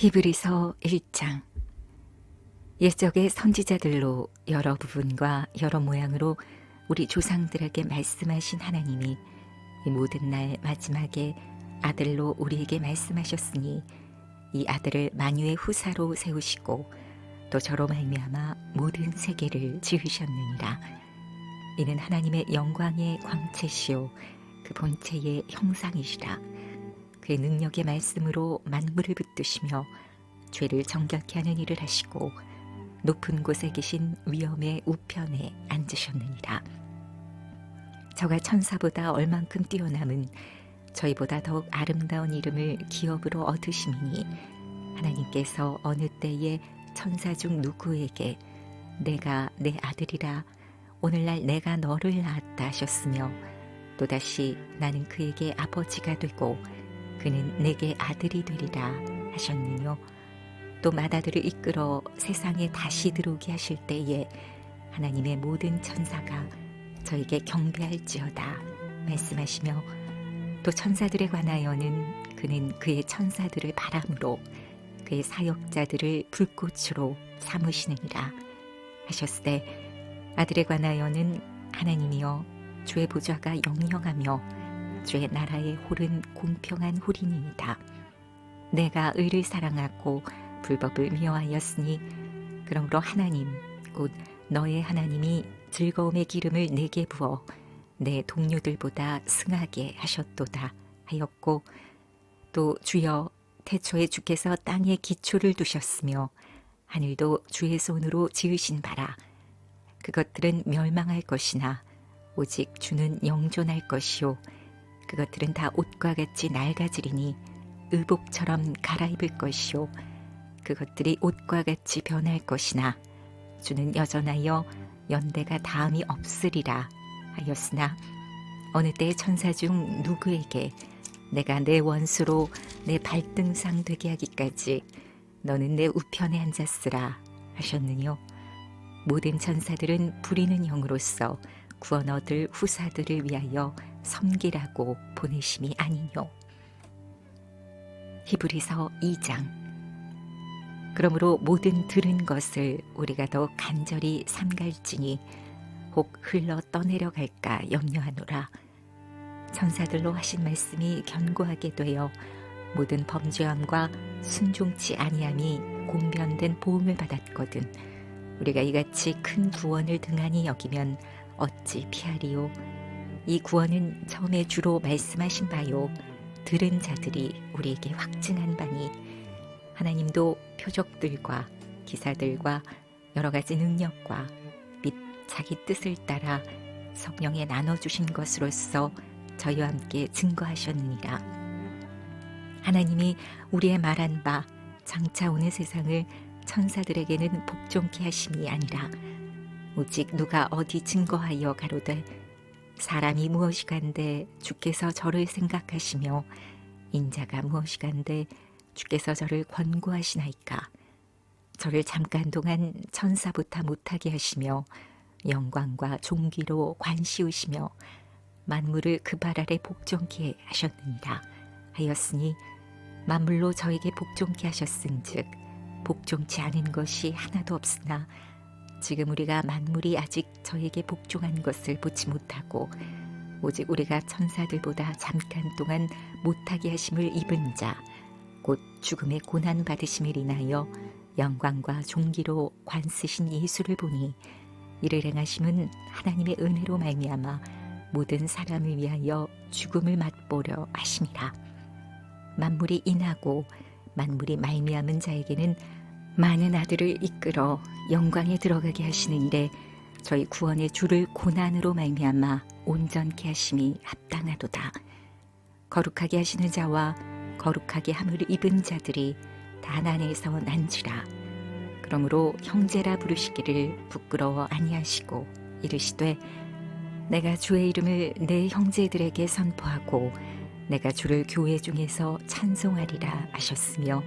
히브리서 1장. 옛적의 선지자들로 여러 부분과 여러 모양으로 우리 조상들에게 말씀하신 하나님이 이 모든 날 마지막에 아들로 우리에게 말씀하셨으니 이 아들을 만유의 후사로 세우시고 또 저로 말미암아 모든 세계를 지으셨느니라. 이는 하나님의 영광의 광채시요 그 본체의 형상이시라 그의 능력의 말씀으로 만물을 붙드시며 죄를 정결케 하는 일을 하시고 높은 곳에 계신 위엄의 우편에 앉으셨느니라. 저가 천사보다 얼만큼 뛰어남은 저희보다 더욱 아름다운 이름을 기업으로 얻으심이니 하나님께서 어느 때에 천사 중 누구에게 내가 내 아들이라 오늘날 내가 너를 낳았다 하셨으며 또다시 나는 그에게 아버지가 되고 그는 내게 아들이 되리라 하셨느뇨. 또 마다들을 이끌어 세상에 다시 들어오게 하실 때에 하나님의 모든 천사가 저에게 경배할지어다 말씀하시며 또 천사들에 관하여는 그는 그의 천사들을 바람으로 그의 사역자들을 불꽃으로 삼으시느니라 하셨으되 아들에 관하여는 하나님이여 주의 보좌가 영영하며 주의 나라의 홀은 공평한 홀이니이다. 내가 의를 사랑하고 불법을 미워하였으니 그러므로 하나님 곧 너의 하나님이 즐거움의 기름을 내게 부어 내 동료들보다 승하게 하셨도다 하였고 또 주여 태초에 주께서 땅에 기초를 두셨으며 하늘도 주의 손으로 지으신 바라 그것들은 멸망할 것이나 오직 주는 영존할 것이요 그것들은 다 옷과 같이 낡아지리니 의복처럼 갈아입을 것이요. 그것들이 옷과 같이 변할 것이나 주는 여전하여 연대가 다음이 없으리라 하였으나 어느 때 천사 중 누구에게 내가 내 원수로 내 발등상 되게 하기까지 너는 내 우편에 앉았으라 하셨느뇨? 모든 천사들은 부리는 영으로서 구원 얻을 후사들을 위하여 섬기라고 보내심이 아니뇨. 히브리서 2장 그러므로 모든 들은 것을 우리가 더 간절히 삼갈지니 혹 흘러 떠내려 갈까 염려하노라. 천사들로 하신 말씀이 견고하게 되어 모든 범죄함과 순종치 아니함이 공변된 보응을 받았거든. 우리가 이같이 큰 구원을 등한히 여기면 어찌 피하리요? 이 구원은 처음에 주로 말씀하신 바요. 들은 자들이 우리에게 확증한 바니 하나님도 표적들과 기사들과 여러 가지 능력과 및 자기 뜻을 따라 성령에 나눠 주신 것으로서 저희와 함께 증거하셨느니라. 하나님이 우리의 말한 바 장차 오는 세상을 천사들에게는 복종케 하심이 아니라 오직 누가 어디 증거하여 가로되 사람이 무엇이간데 주께서 저를 생각하시며 인자가 무엇이간데 주께서 저를 권고하시나이까? 저를 잠깐 동안 천사부터 못하게 하시며 영광과 종기로 관시우시며 만물을 그 발 아래 복종케 하셨느니라 하였으니 만물로 저에게 복종케 하셨은즉 복종치 않은 것이 하나도 없으나 지금 우리가 만물이 아직 저에게 복종한 것을 보지 못하고 오직 우리가 천사들보다 잠깐 동안 못하게 하심을 입은 자 곧 죽음의 고난 받으심을 인하여 영광과 종기로 관쓰신 예수를 보니 이를 행하심은 하나님의 은혜로 말미암아 모든 사람을 위하여 죽음을 맛보려 하심이라. 만물이 인하고 만물이 말미암은 자에게는 많은 아들을 이끌어 영광에 들어가게 하시는 일에 저희 구원의 주를 고난으로 말미암아 온전케 하심이 합당하도다. 거룩하게 하시는 자와 거룩하게 함을 입은 자들이 단 안에서 난지라. 그러므로 형제라 부르시기를 부끄러워 아니하시고 이르시되 내가 주의 이름을 내 형제들에게 선포하고 내가 주를 교회 중에서 찬송하리라 하셨으며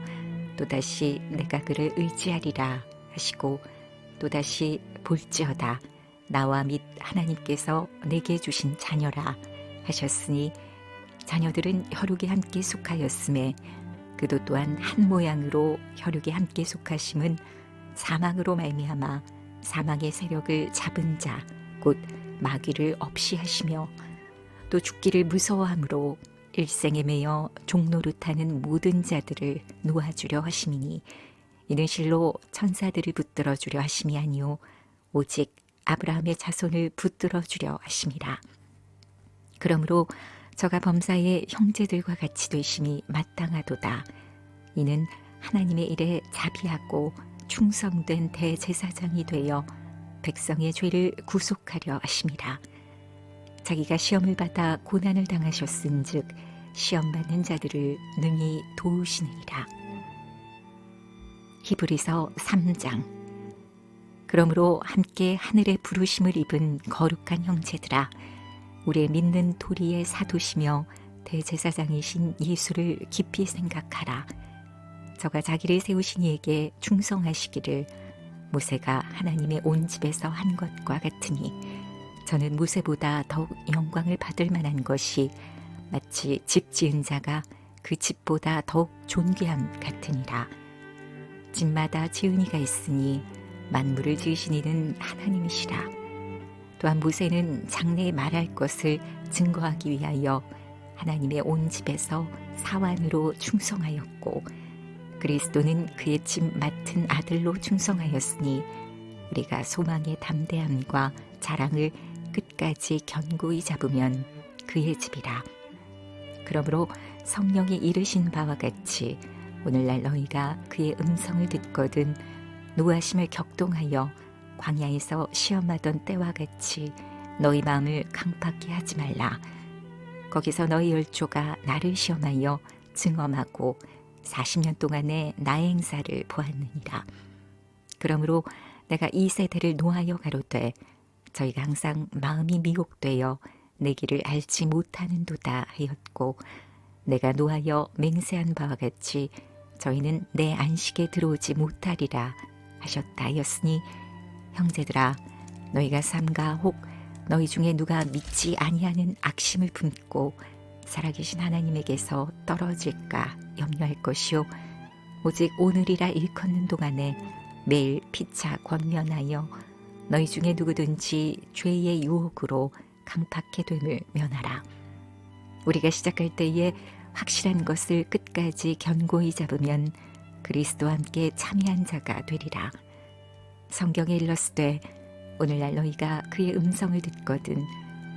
또다시 내가 그를 의지하리라 하시고 또다시 볼지어다. 나와 및 하나님께서 내게 주신 자녀라 하셨으니 자녀들은 혈육에 함께 속하였음에 그도 또한 한 모양으로 혈육이 함께 속하심은 사망으로 말미암아 사망의 세력을 잡은 자 곧 마귀를 없이 하시며 또 죽기를 무서워함으로 일생에 매여 종노릇하는 모든 자들을 놓아주려 하심이니 이는 실로 천사들을 붙들어 주려 하심이 아니요 오직 아브라함의 자손을 붙들어 주려 하심이라. 그러므로 저가 범사의 형제들과 같이 되심이 마땅하도다. 이는 하나님의 일에 자비하고 충성된 대제사장이 되어 백성의 죄를 구속하려 하심이라 자기가 시험을 받아 고난을 당하셨은즉 시험 받는 자들을 능히 도우시느니라. 히브리서 3장 그러므로 함께 하늘의 부르심을 입은 거룩한 형제들아 우리의 믿는 도리의 사도시며 대제사장이신 예수를 깊이 생각하라. 저가 자기를 세우신 이에게 충성하시기를 모세가 하나님의 온 집에서 한 것과 같으니 저는 모세보다 더욱 영광을 받을 만한 것이 마치 집 지은 자가 그 집보다 더욱 존귀함 같으니라. 집마다 지은 이가 있으니 만물을 지으신 이는 하나님이시라. 또한 모세는 장래에 말할 것을 증거하기 위하여 하나님의 온 집에서 사환으로 충성하였고 그리스도는 그의 집 맡은 아들로 충성하였으니 우리가 소망의 담대함과 자랑을 끝까지 견고히 잡으면 그의 집이라. 그러므로 성령이 이르신 바와 같이 오늘날 너희가 그의 음성을 듣거든 노하심을 격동하여 광야에서 시험하던 때와 같이 너희 마음을 강팍히 하지 말라. 거기서 너희 열조가 나를 시험하여 증언하고 40년 동안의 나의 행사를 보았느니라. 그러므로 내가 이 세대를 노하여 가로되 저희가 항상 마음이 미혹되어 내 길을 알지 못하는도다 하였고 내가 노하여 맹세한 바와 같이 저희는 내 안식에 들어오지 못하리라 하셨다 하였으니 형제들아 너희가 삼가 혹 너희 중에 누가 믿지 아니하는 악심을 품고 살아계신 하나님에게서 떨어질까 염려할 것이요 오직 오늘이라 일컫는 동안에 매일 피차 권면하여 너희 중에 누구든지 죄의 유혹으로 강팍해 됨을 면하라. 우리가 시작할 때에 확실한 것을 끝까지 견고히 잡으면 그리스도와 함께 참여한 자가 되리라. 성경에 일렀으되 오늘날 너희가 그의 음성을 듣거든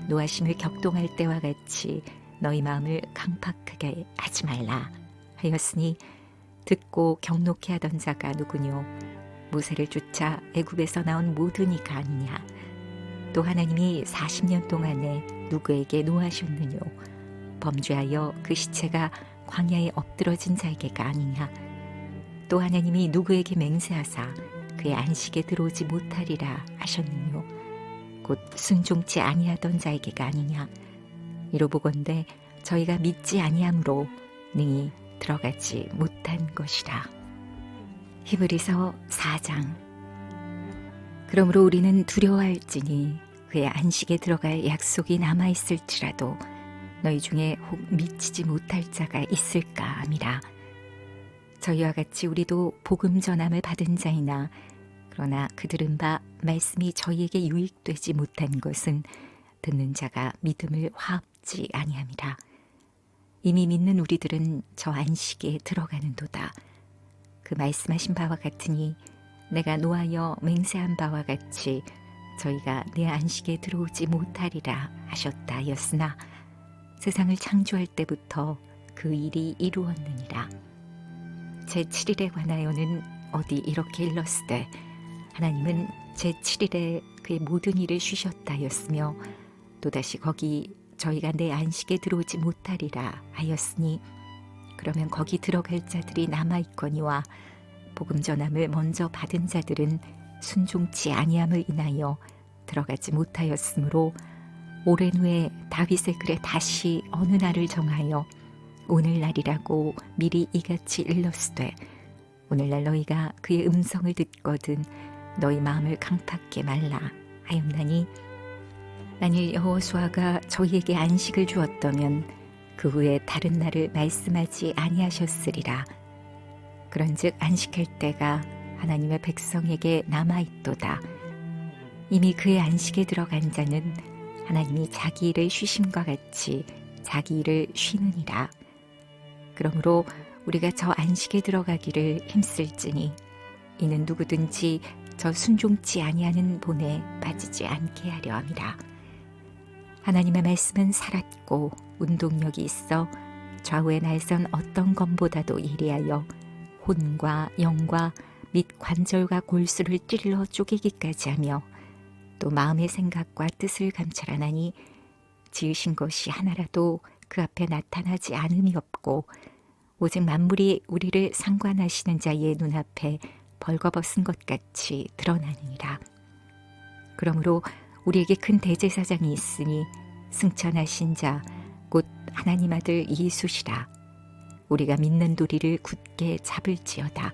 노하심을 격동할 때와 같이 너희 마음을 강팍하게 하지 말라 하였으니 듣고 경록해 하던 자가 누구뇨 모세를 쫓아 애굽에서 나온 모든 이가 아니냐. 또 하나님이 40년 동안에 누구에게 노하셨느뇨? 범죄하여 그 시체가 광야에 엎드러진 자에게가 아니냐. 또 하나님이 누구에게 맹세하사 그의 안식에 들어오지 못하리라 하셨느뇨? 곧 순종치 아니하던 자에게가 아니냐. 이로 보건대 저희가 믿지 아니함으로 능히 들어가지 못한 것이라 히브리서 4장. 그러므로 우리는 두려워할지니 그의 안식에 들어갈 약속이 남아 있을지라도 너희 중에 혹 미치지 못할 자가 있을까 함이라. 저희와 같이 우리도 복음 전함을 받은 자이나 그러나 그들은 바 말씀이 저희에게 유익되지 못한 것은 듣는 자가 믿음을 화합지 아니함이라. 이미 믿는 우리들은 저 안식에 들어가는도다 그 말씀하신 바와 같으니 내가 노하여 맹세한 바와 같이 저희가 내 안식에 들어오지 못하리라 하셨다 하였으나 세상을 창조할 때부터 그 일이 이루었느니라. 제7일에 관하여는 어디 이렇게 일렀으되 하나님은 제7일에 그의 모든 일을 쉬셨다 하였으며 또다시 거기 저희가 내 안식에 들어오지 못하리라 하였으니 그러면 거기 들어갈 자들이 남아 있거니와 복음 전함을 먼저 받은 자들은 순종치 아니함을 인하여 들어가지 못하였으므로 오랜 후에 다윗의 글에 다시 어느 날을 정하여 오늘날이라고 미리 이같이 일렀으되 오늘날 너희가 그의 음성을 듣거든 너희 마음을 강팍게 말라 하였나니 만일 여호수아가 저희에게 안식을 주었다면 그 후에 다른 날을 말씀하지 아니하셨으리라. 그런즉 안식할 때가 하나님의 백성에게 남아 있도다. 이미 그의 안식에 들어간 자는 하나님이 자기 일을 쉬심과 같이 자기 일을 쉬느니라. 그러므로 우리가 저 안식에 들어가기를 힘쓸지니 이는 누구든지 저 순종치 아니하는 본에 빠지지 않게 하려 함이라. 하나님의 말씀은 살았고 운동력이 있어 좌우의 날선 어떤 검보다도 예리하여 혼과 영과 및 관절과 골수를 찔러 쪼개기까지 하며 또 마음의 생각과 뜻을 감찰하나니 지으신 것이 하나라도 그 앞에 나타나지 않음이 없고 오직 만물이 우리를 상관하시는 자의 눈앞에 벌거벗은 것 같이 드러나느니라. 그러므로 우리에게 큰 대제사장이 있으니 승천하신 자 곧 하나님 아들 예수시라. 우리가 믿는 도리를 굳게 잡을지어다.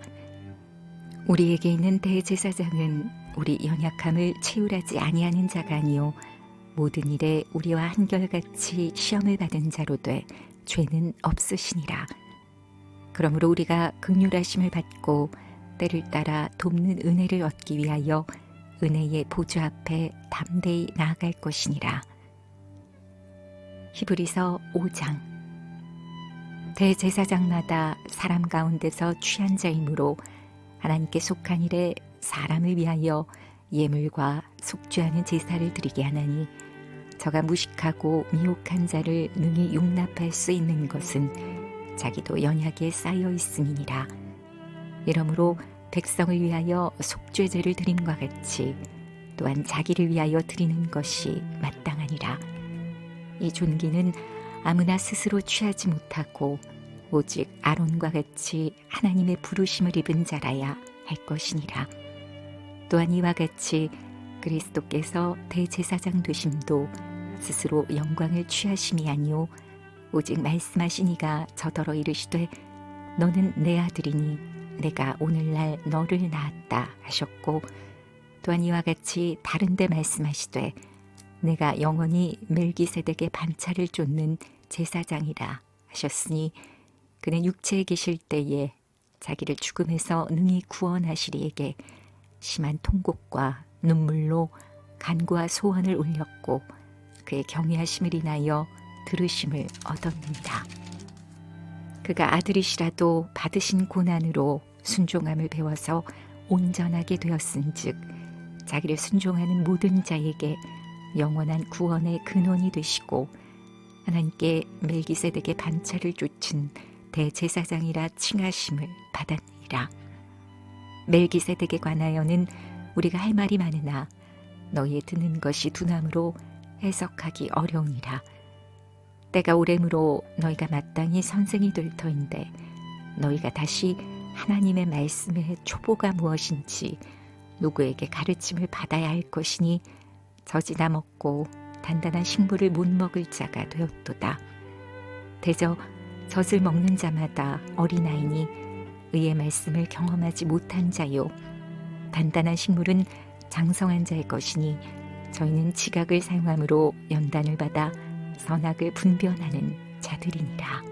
우리에게 있는 대제사장은 우리 연약함을 채울하지 아니하는 자가 아니요 모든 일에 우리와 한결같이 시험을 받은 자로 돼 죄는 없으시니라. 그러므로 우리가 극률하심을 받고 때를 따라 돕는 은혜를 얻기 위하여 은혜의 보좌 앞에 담대히 나아갈 것이니라. 히브리서 5장 대제사장마다 사람 가운데서 취한 자이므로 하나님께 속한 일에 사람을 위하여 예물과 속죄하는 제사를 드리게 하나니 저가 무식하고 미혹한 자를 능히 용납할 수 있는 것은 자기도 연약에 쌓여 있음이니라. 이러므로 백성을 위하여 속죄제를 드림과 같이 또한 자기를 위하여 드리는 것이 마땅하니라. 이 존귀는 아무나 스스로 취하지 못하고 오직 아론과 같이 하나님의 부르심을 입은 자라야 할 것이니라. 또한 이와 같이 그리스도께서 대제사장 되심도 스스로 영광을 취하심이 아니요 오직 말씀하시니가 저더러 이르시되 너는 내 아들이니 내가 오늘날 너를 낳았다 하셨고 또한 이와 같이 다른 데 말씀하시되 내가 영원히 멜기세덱의 반차를 쫓는 제사장이라 하셨으니 그는 육체에 계실 때에 자기를 죽음에서 능히 구원하시리에게 심한 통곡과 눈물로 간구와 소원을 올렸고 그의 경외하심을 인하여 들으심을 얻었느니라. 그가 아들이시라도 받으신 고난으로 순종함을 배워서 온전하게 되었은즉 자기를 순종하는 모든 자에게 영원한 구원의 근원이 되시고 하나님께 멜기세덱의 반차를 쫓은 대제사장이라 칭하심을 받았느니라. 멜기세덱에 관하여는 우리가 할 말이 많으나 너희의 듣는 것이 두나무로 해석하기 어려우니라. 때가 오래므로 너희가 마땅히 선생이 될 터인데 너희가 다시 하나님의 말씀의 초보가 무엇인지 누구에게 가르침을 받아야 할 것이니 젖이나 먹고 단단한 식물을 못 먹을 자가 되었도다. 대저 젖을 먹는 자마다 어린아이니 의의 말씀을 경험하지 못한 자요. 단단한 식물은 장성한 자의 것이니 저희는 지각을 사용함으로 연단을 받아 선악을 분별하는 자들이니라.